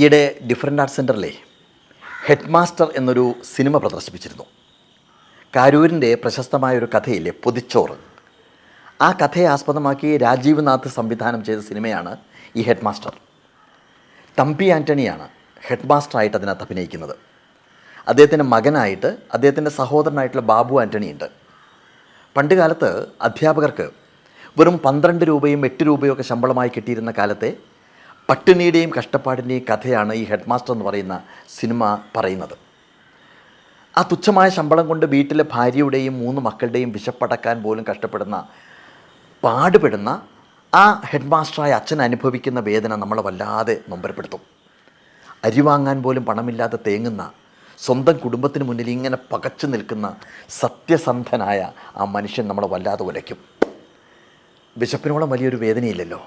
ഈയിടെ different arts സെന്ററിലെ head master എന്നൊരു സിനിമ പ്രദർശിപ്പിച്ചിരുന്നു. കാരൂരിന്റെ പ്രശസ്തമായ ഒരു കഥയിലെ പൊതിച്ചോറ്. ആ കഥയെ ആസ്പദമാക്കി രാജീവ് നാഥ് സംവിധാനം ചെയ്ത സിനിമയാണ് ഈ ഹെഡ് മാസ്റ്റർ തമ്പി ആന്റണിയാണ് ഹെഡ് മാസ്റ്ററായിട്ട് അതിനകത്ത് അഭിനയിക്കുന്നത്. അദ്ദേഹത്തിന്റെ മകനായിട്ട് അദ്ദേഹത്തിന്റെ സഹോദരനായിട്ടുള്ള ബാബു ആന്റണി ഉണ്ട് പണ്ട് അധ്യാപകർക്ക് വെറും പന്ത്രണ്ട് രൂപയും എട്ട് രൂപയും ഒക്കെ ശമ്പളമായി കിട്ടിയിരുന്ന കാലത്തെ പട്ടിണിയുടെയും കഷ്ടപ്പാടിന്റെയും കഥയാണ് ഈ ഹെഡ് മാസ്റ്റർ എന്ന് പറയുന്ന സിനിമ പറയുന്നത്. ആ തുച്ഛമായ ശമ്പളം കൊണ്ട് വീട്ടിലെ ഭാര്യയുടെയും മൂന്ന് മക്കളുടെയും വിശപ്പടക്കാൻ പോലും കഷ്ടപ്പെടുന്ന പാടുപെടുന്ന ആ ഹെഡ് മാസ്റ്ററായ അച്ഛൻ അനുഭവിക്കുന്ന വേദന നമ്മളെ വല്ലാതെ നൊമ്പരപ്പെടുത്തും. അരി വാങ്ങാൻ പോലും പണമില്ലാതെ തേങ്ങുന്ന സ്വന്തം കുടുംബത്തിന് മുന്നിൽ ഇങ്ങനെ പകച്ചു നിൽക്കുന്ന സത്യസന്ധനായ ആ മനുഷ്യൻ നമ്മളെ വല്ലാതെ ഉലയ്ക്കും. വിശപ്പിനോളം വലിയൊരു വേദനയില്ലല്ലോ.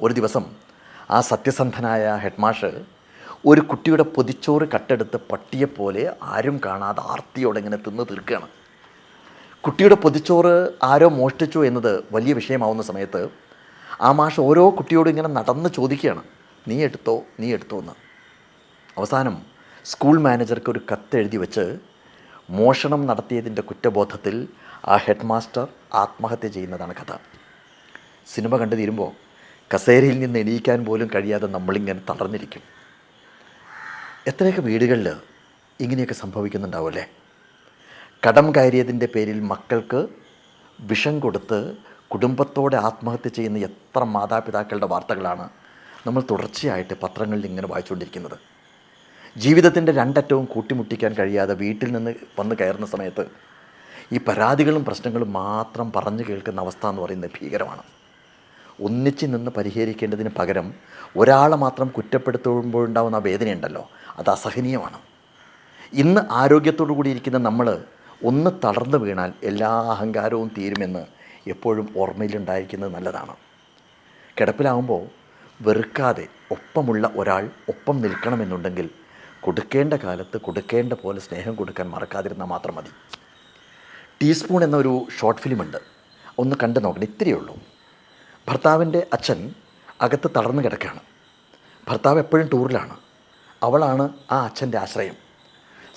ഒരു ദിവസം ആ സത്യസന്ധനായ ഹെഡ്മാഷ് ഒരു കുട്ടിയുടെ പൊതിച്ചോറ് കട്ടെടുത്ത് പട്ടിയെപ്പോലെ ആരും കാണാതെ ആർത്തിയോടെ ഇങ്ങനെ തിന്ന് തീർക്കുകയാണ്. കുട്ടിയുടെ പൊതിച്ചോറ് ആരോ മോഷ്ടിച്ചു എന്നത് വലിയ വിഷയമാവുന്ന സമയത്ത് ആ മാഷ് ഓരോ കുട്ടിയോടും ഇങ്ങനെ നടന്ന് ചോദിക്കുകയാണ് നീ എടുത്തോ നീ എടുത്തോ എന്ന്. അവസാനം സ്കൂൾ മാനേജർക്ക് ഒരു കത്ത് എഴുതി വെച്ച് മോഷണം നടത്തിയതിന്റെ കുറ്റബോധത്തിൽ ആ ഹെഡ് മാസ്റ്റർ ആത്മഹത്യ ചെയ്യുന്നതാണ് കഥ. സിനിമ കണ്ടു തീരുമ്പോൾ കസേരയിൽ നിന്ന് എണീക്കാൻ പോലും കഴിയാതെ നമ്മളിങ്ങനെ തളർന്നിരിക്കും. എത്രയൊക്കെ വീടുകളിൽ ഇങ്ങനെയൊക്കെ സംഭവിക്കുന്നുണ്ടാവുമല്ലേ? കടം കയറിയതിന്റെ പേരിൽ മക്കൾക്ക് വിഷം കൊടുത്ത് കുടുംബത്തോടെ ആത്മഹത്യ ചെയ്യുന്ന എത്ര മാതാപിതാക്കളുടെ വാർത്തകളാണ് നമ്മൾ തുടർച്ചയായിട്ട് പത്രങ്ങളിൽ ഇങ്ങനെ വായിച്ചുകൊണ്ടിരിക്കുന്നത്. ജീവിതത്തിന്റെ രണ്ടറ്റവും കൂട്ടിമുട്ടിക്കാൻ കഴിയാതെ വീട്ടിൽ നിന്ന് വന്ന് കയറുന്ന സമയത്ത് ഈ പരാതികളും പ്രശ്നങ്ങളും മാത്രം പറഞ്ഞു കേൾക്കുന്ന അവസ്ഥ എന്ന് പറയുന്നത് ഭീകരമാണ്. ഒന്നിച്ച് നിന്ന് പരിഹരിക്കേണ്ടതിന് പകരം ഒരാളെ മാത്രം കുറ്റപ്പെടുത്തുമ്പോഴുണ്ടാകുന്ന ആ വേദനയുണ്ടല്ലോ. അത് അസഹനീയമാണ്. ഇന്ന് ആരോഗ്യത്തോടു കൂടി ഇരിക്കുന്ന നമ്മൾ ഒന്ന് തളർന്നു വീണാൽ എല്ലാ അഹങ്കാരവും തീരുമെന്ന് എപ്പോഴും ഓർമ്മയിലുണ്ടായിരിക്കുന്നത് നല്ലതാണ്. കിടപ്പിലാവുമ്പോൾ വെറുക്കാതെ ഒപ്പമുള്ള ഒരാൾ ഒപ്പം നിൽക്കണമെന്നുണ്ടെങ്കിൽ കൊടുക്കേണ്ട കാലത്ത് കൊടുക്കേണ്ട പോലെ സ്നേഹം കൊടുക്കാൻ മറക്കാതിരുന്നാൽ മാത്രം മതി. ടീസ്പൂൺ എന്നൊരു ഷോർട്ട് ഫിലിമുണ്ട്. ഒന്ന് കണ്ടു നോക്കണം. ഇത്രയേ ഉള്ളൂ. ഭർത്താവിന്റെ അച്ഛൻ അകത്ത് തളർന്നു കിടക്കുകയാണ്. ഭർത്താവ് എപ്പോഴും ടൂറിലാണ്. അവളാണ് ആ അച്ഛന്റെ ആശ്രയം.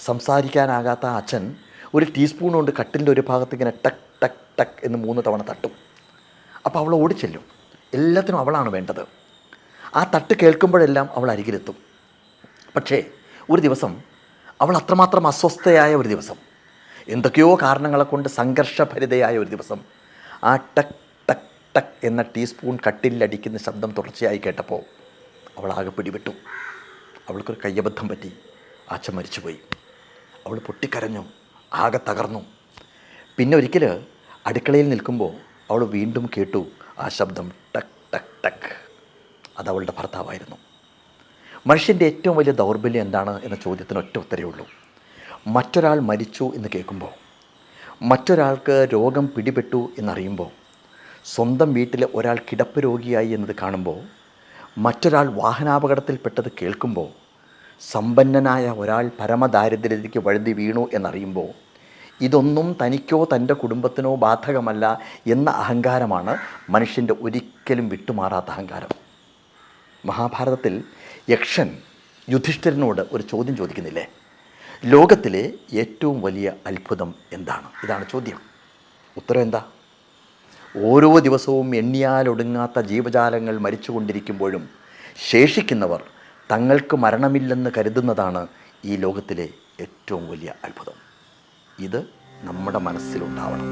സംസാരിക്കാനാകാത്ത ആ അച്ഛൻ ഒരു ടീസ്പൂൺ കൊണ്ട് കട്ടിലിന്റെ ഒരു ഭാഗത്ത് ഇങ്ങനെ ടക്ക് ടക്ക് ടക്ക് എന്ന് മൂന്ന് തവണ തട്ടും. അപ്പോൾ അവൾ ഓടിച്ചെല്ലും എല്ലാത്തിനും അവളാണ് വേണ്ടത്. ആ തട്ട് കേൾക്കുമ്പോഴെല്ലാം അവൾ അരികിലെത്തും. പക്ഷേ ഒരു ദിവസം അവൾ അത്രമാത്രം അസ്വസ്ഥയായ ഒരു ദിവസം എന്തൊക്കെയോ കാരണങ്ങളെ കൊണ്ട് സംഘർഷഭരിതയായ ഒരു ദിവസം ആ ടക്ക് ടക്ക് എന്ന ടീസ്പൂൺ കട്ടിലടിക്കുന്ന ശബ്ദം തുടർച്ചയായി കേട്ടപ്പോൾ അവൾ ആകെ പിടിവിട്ടു അവൾക്കൊരു കയ്യബദ്ധം പറ്റി. അച്ഛൻ മരിച്ചുപോയി. അവൾ പൊട്ടിക്കരഞ്ഞു. ആകെ തകർന്നു. പിന്നെ ഒരിക്കൽ അടുക്കളയിൽ നിൽക്കുമ്പോൾ അവൾ വീണ്ടും കേട്ടു ആ ശബ്ദം ടക് ടക് ടക്. അത് അവളുടെ ഭർത്താവായിരുന്നു. മനുഷ്യന്റെ ഏറ്റവും വലിയ ദൗർബല്യം എന്താണ് എന്ന ചോദ്യത്തിന് ഒറ്റ ഉത്തരവേ ഉള്ളൂ. മറ്റൊരാൾ മരിച്ചു എന്ന് കേൾക്കുമ്പോൾ മറ്റൊരാൾക്ക് രോഗം പിടിപെട്ടു എന്നറിയുമ്പോൾ സ്വന്തം വീട്ടിൽ ഒരാൾ കിടപ്പ് രോഗിയായി എന്നത് കാണുമ്പോൾ മറ്റൊരാൾ വാഹനാപകടത്തിൽപ്പെട്ടത് കേൾക്കുമ്പോൾ സമ്പന്നനായ ഒരാൾ പരമദാരിദ്ര്യത്തിലേക്ക് വഴുതി വീണു എന്നറിയുമ്പോൾ ഇതൊന്നും തനിക്കോ തന്റെ കുടുംബത്തിനോ ബാധകമല്ല എന്ന അഹങ്കാരമാണ് മനുഷ്യന്റെ ഒരിക്കലും വിട്ടുമാറാത്ത അഹങ്കാരം. മഹാഭാരതത്തിൽ യക്ഷൻ യുധിഷ്ഠിരനോട് ഒരു ചോദ്യം ചോദിക്കുന്നില്ലേ? ലോകത്തിലെ ഏറ്റവും വലിയ അത്ഭുതം എന്താണ്? ഇതാണ് ചോദ്യം. ഉത്തരം എന്താ? ഓരോ ദിവസവും എണ്ണിയാലൊടുങ്ങാത്ത ജീവജാലങ്ങൾ മരിച്ചുകൊണ്ടിരിക്കുമ്പോഴും ശേഷിക്കുന്നവർ തങ്ങൾക്ക് മരണമില്ലെന്ന് കരുതുന്നതാണ് ഈ ലോകത്തിലെ ഏറ്റവും വലിയ അത്ഭുതം. ഇത് നമ്മുടെ മനസ്സിലുണ്ടാവണം.